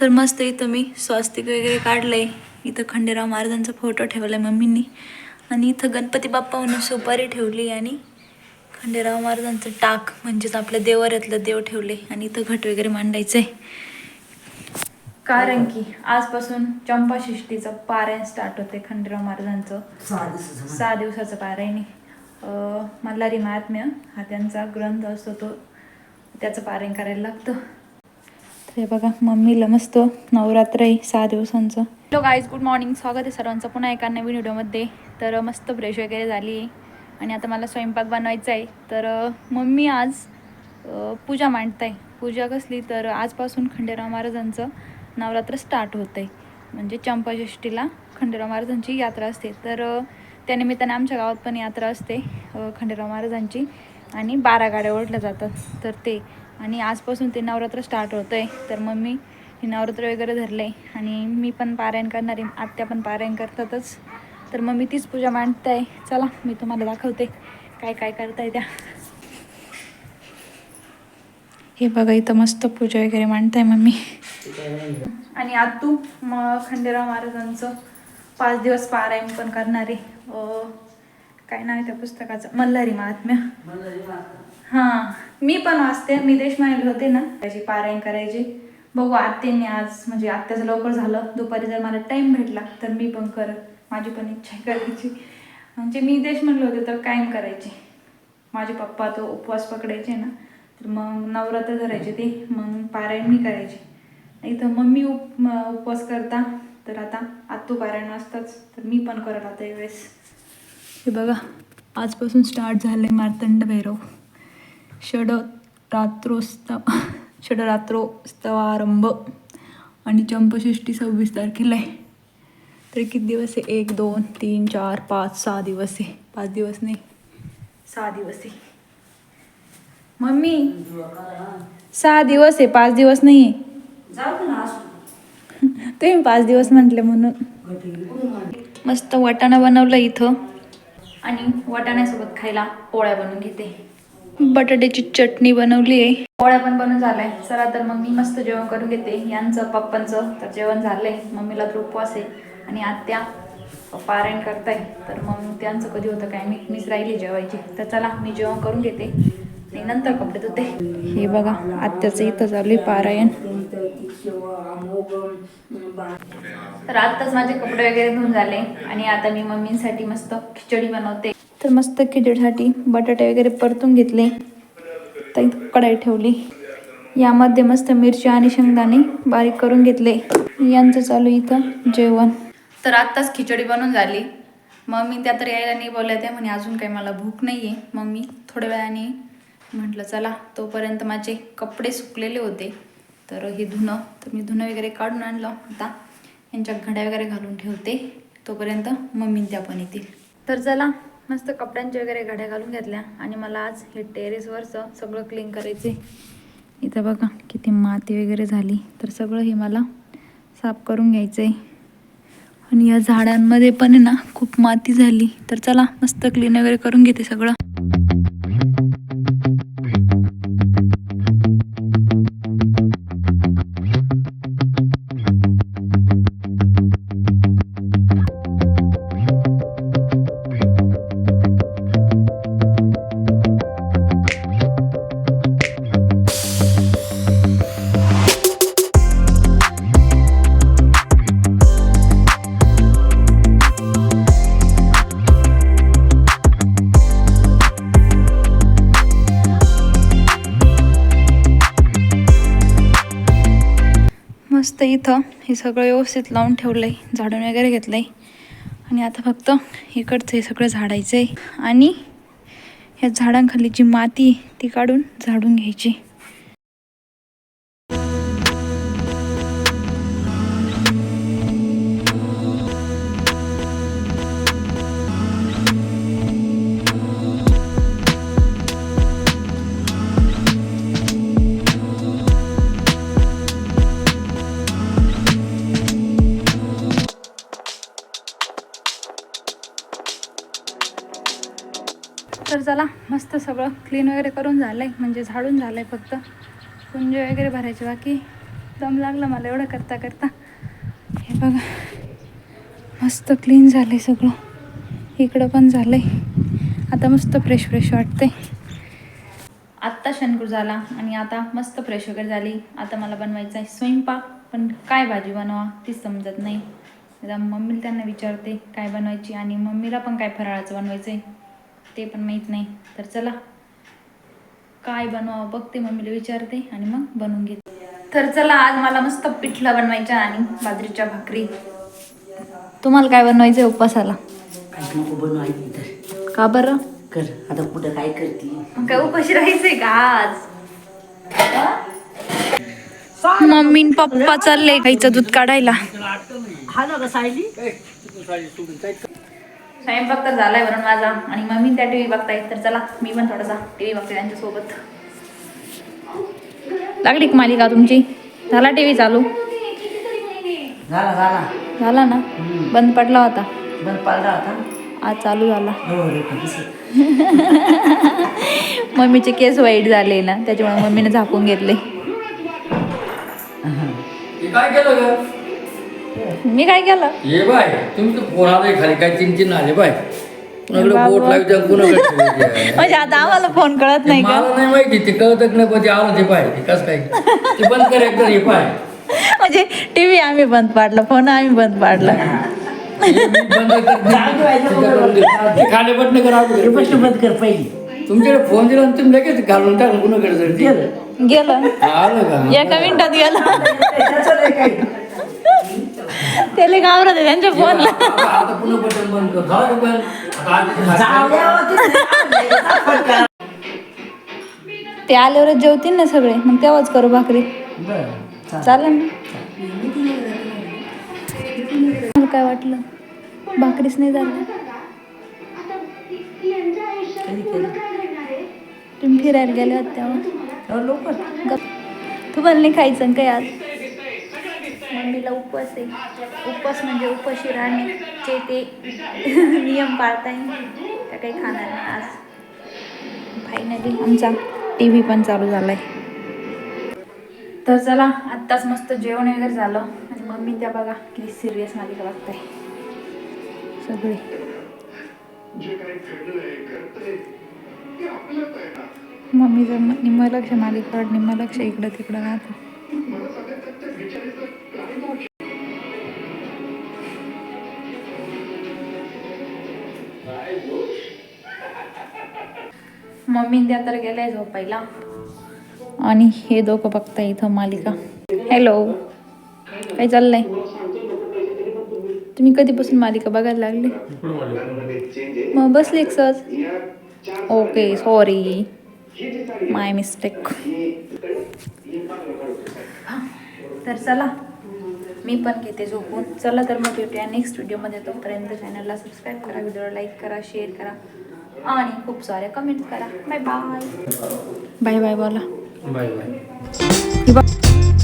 तर मस्त इथं मी स्वास्तिक वगैरे काढलंय. इथं खंडेराव महाराजांचा फोटो ठेवलाय मम्मींनी. आणि इथं गणपती बाप्पा म्हणून सुपारी ठेवली आणि खंडेराव महाराजांचं टाक म्हणजेच आपल्या देवाऱ्यातलं देव ठेवले आणि इथं घट वगैरे मांडायचंय. कारण की आजपासून चंपाषष्ठीचं पारायण स्टार्ट होते खंडेराव महाराजांचं. सहा दिवसाचं पारायण आहे. अं, मल्हारी महात्म्य हा त्यांचा ग्रंथ असतो तो त्याचं पारायण करायला लागतं. तर हे बघा मम्मीला मस्त नवरात्र आहे सहा दिवसांचं. हॅलो गाईज गुड मॉर्निंग स्वागत आहे सर्वांचं पुन्हा एका नवीन व्हिडिओमध्ये. तर मस्त फ्रेश वगैरे झाली. आहे आणि आता मला स्वयंपाक बनवायचा आहे. तर मम्मी आज पूजा पूजा मांडताय. पूजा कसली? तर आजपासून खंडेराव महाराजांचं नवरात्र स्टार्ट होतं आहे म्हणजे चंपाषष्ठीला खंडेराव महाराजांची यात्रा असते. तर त्यानिमित्ताने आमच्या गावात पण यात्रा असते खंडेराव महाराजांची. आणि बारा गाड्या ओढल्या जातात. तर ते आणि आजपासून ते नवरात्र स्टार्ट होतं आहे तर मम्मी हे नवरात्र वगैरे धरले आहे आणि मी पण पारायण करणार आहे. आत्या पण पारायण करतातच. तर मग मी तीच पूजा मांडताय. चला मी तुम्हाला दाखवते काय काय करताय त्या. हे बघा इथं मस्त पूजा वगैरे मांडताय मम्मी. आणि आतू मग खंडेराव महाराजांचं पाच दिवस पारायण पण करणारे आहे. काय नाव त्या पुस्तकाचं? मल्हारी महात्म्य. हां. मी पण वाचते. मी देशमानेला होते ना. त्याची पारायण करायची. बघू आत्यांनी आज म्हणजे आत्याचं लवकर झालं. दुपारी जर मला टाईम भेटला तर मी पण कर माझी पण इच्छा करायची. म्हणजे मी देश म्हणले होते तर कायम करायचे. माझे पप्पा तो उपवास पकडायचे ना तर मग नवरात्र धरायचे ते. मग पारायण मी करायचे. तर मम्मी उप उपवास करता. तर आता आत्तू पारायण असताच तर मी पण करत आता यावेळेस. हे बघा आजपासून स्टार्ट झालं आहे मार्तंड भैरव. षड रात्रोस्तव षडरात्रोस्तवारंभ. आणि चंपषष्ठी सव्वीस तारखेला आहे. तर किती दिवस आहे? एक दोन तीन चार पाच सहा दिवस आहे. पाच दिवस नाही. सहा दिवस आहे. मम्मी सहा दिवस आहे. पाच दिवस नाही आहे. तुम्ही पाच दिवस म्हटले म्हणून. मस्त वाटाणा बनवलं इथं. आणि वाटाण्यासोबत खायला पोळ्या बनवून घेते. बटाट्याची चटणी बनवली आहे. पोळ्या पण बनवून झालाय चला तर मग मी मस्त जेवण करून घेते. यांचं पप्पांचं तर जेवण झालंय. मम्मीला तर उपवास आहे. आणि आत्या पारायण करताय तर मग त्यांचं कधी होतं काय मी मीच राहिली जेवायची. तर चला मी जेवण करून घेते. आणि नंतर कपडे धुते. हे बघा आत्याचं इथं चालू आहे पारायण. तर आत्ताच माझे कपडे वगैरे धुवून झाले आणि आता मी मम्मींसाठी मस्त खिचडी बनवते. तर मस्त खिचडीसाठी बटाटे वगैरे परतून घेतले. तर कढाई ठेवली. यामध्ये मस्त मिरची आणि शेंगदाणे बारीक करून घेतले. यांचं चालू इथं जेवण. तर आत्ताच खिचडी बनवून झाली. मग मी त्या तर यायला नाही बोलल्या त्या म्हणे अजून काही मला भूक नाही आहे मग मी थोड्या वेळाने म्हटलं चला. तोपर्यंत माझे कपडे सुकलेले होते. तर हे धुणं तर मी धुणं वगैरे काढून आणलं. आता यांच्या घड्या वगैरे घालून ठेवते. तोपर्यंत मम्मी त्या पण येतील. तर चला मस्त कपड्यांच्या वगैरे घड्या घालून घेतल्या आणि मला आज हे टेरेसवरचं सगळं क्लीन करायचे इथं बघा किती माती वगैरे झाली. तर सगळं हे मला साफ करून घ्यायचं आहे आणि या झाडांमध्ये पण आहे ना खूप माती झाली. तर चला मस्त क्लीन वगैरे करून घेते सगळं. मस्त इथं हे सगळं व्यवस्थित लावून ठेवलं आहे झाडून वगैरे घेतलं आहे आणि आता फक्त इकडचं हे सगळं झाडायचं आहे आणि ह्या झाडांखाली जी माती ती काढून झाडून घ्यायची. तर चला मस्त सगळं क्लीन वगैरे करून झालं आहे म्हणजे झाडून झालं आहे फक्त. कुंजे वगैरे भरायचे बाकी. दम लागला मला एवढं करता करता. हे बघा. मस्त क्लीन झालं आहे सगळं. इकडं पण झालं आहे आता मस्त फ्रेश फ्रेश वाटते आत्ता शनकूर झाला आणि आता मस्त फ्रेश वगैरे झाली. आता मला बनवायचं आहे स्वयंपाक. पण काय भाजी बनवा ती समजत नाही. आता मम्मीला त्यांना विचारते काय बनवायची आणि मम्मीला पण काय फराळाचं बनवायचं आहे ते पण माहीत नाही. तर चला. काय बनवावं बघते मम्मीला विचारते आणि मग बनवून घेते. तर चला आज मला मस्त पिठला बनवायच्या आणि बाजरीच्या भाकरी. तुम्हाला काय बनवायचं आहे उपवासाला? काही नको बनवायची तर का बरं? कर. आता कुठं काय करते? मग काय उपाशी राहायचंय का आज? मम्मी पप्पा चालले गाईचं दूध काढायला. हा ना का सायली? स्वयंपाक तर झालाय वरून माझा आणि मम्मी त्या टीव्ही बघताय तर चला मी पण थोडासा टीव्ही बघते त्यांच्यासोबत. लागली का मालिका तुमची? झाला टीव्ही चालू? झाला झाला. झाला ना? बंद पडला होता. बंद पाडला होता. आज चालू झाला. हो रे दिसत मम्मीचे केस वाईट झाले ना त्याच्यामुळे मम्मीने झाकून घेतले. हे काय केलं ग? मी काय केलं? ये बाय तुमचं फोन आलाय खाली काय तीन आले बाय. कुणाकडे. बोट कुणाकडे. म्हणजे आता आम्हाला फोन कळत नाही का? मला नाही माहिती ते कळतच नाही पण ते आलं ते पाय ते कसं काय? ते बंद कर एकदा हे पाय म्हणजे टीव्ही आम्ही बंद पाडला फोन आम्ही बंद पाडला. बंद कर खाली बटन करा बंद कर पहिली. तुमच्याकडे फोन दिला तुम्ही लगेच घालून टाकलं कुणाकडे जर गेलं. आलं का? एका मिनिटात गेलं. त्याला घाबरत त्यांच्या फोनला. आता पुन्हा बटन बंद कर. बंद आता. ते आल्यावरच जेवतील ना सगळे मग तेव्हाच करू भाकरी. बरं, चालेल. ना? मला काय वाटलं? भाकरीच नाही झालं? तुम्ही फिरायला गेले होते तेव्हा? गप. तुम्हाला नाही खायचं काय आज? मम्मीला उपवास आहे. उपवास म्हणजे उपाशी राहण्याचे ते नियम पाळताय त्या काही खाणार नाही आज. फायनली आमचा टी व्ही पण चालू झालाय. तर चला आत्ताच मस्त जेवण वगैरे झालं. आणि मम्मी त्या बघा किती सिरियस मालिका बघताय. सगळे. मम्मीचं निम्म लक्ष मालिकावर निम्म लक्ष इकडं तिकडं राहतं. मिंद्या तर गेल्या झोपायला. आणि हे दोघं बघताय इथं मालिका. हॅलो काय चाललंय? तुम्ही कधीपासून मालिका बघायला लागले? मग बसले एक सहज. ओके सॉरी माय मिस्टेक तर चला मी पण घेते झोपून. चला तर मग भेटूया नेक्स्ट व्हिडिओमध्ये तोपर्यंत चॅनलला सबस्क्राईब करा व्हिडिओला लाईक करा शेअर करा. आणि खूप साऱ्या कमेंट्स करा. बाय बाय बाय बाय बोला. Bye bye